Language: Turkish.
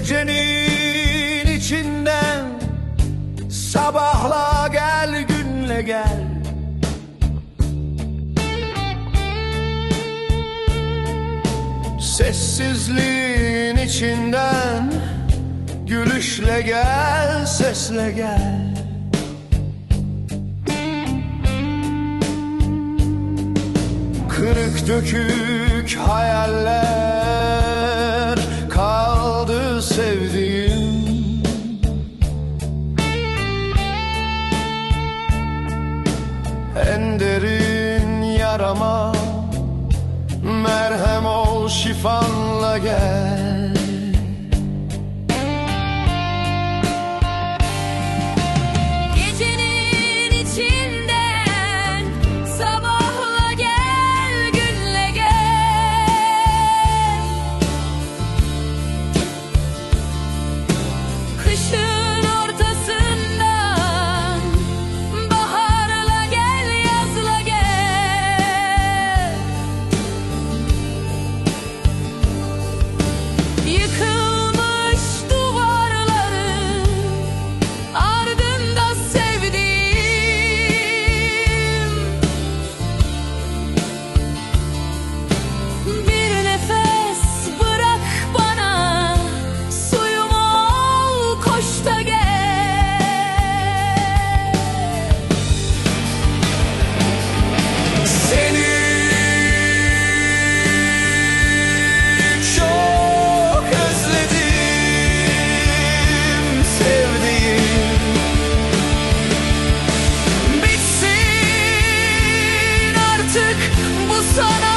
Gecenin içinden Sabahla gel günle gel. Sessizliğin içinden Gülüşle gel, sesle gel. Kırık dökük hayaller yarama merhem ol şifanla gel 说的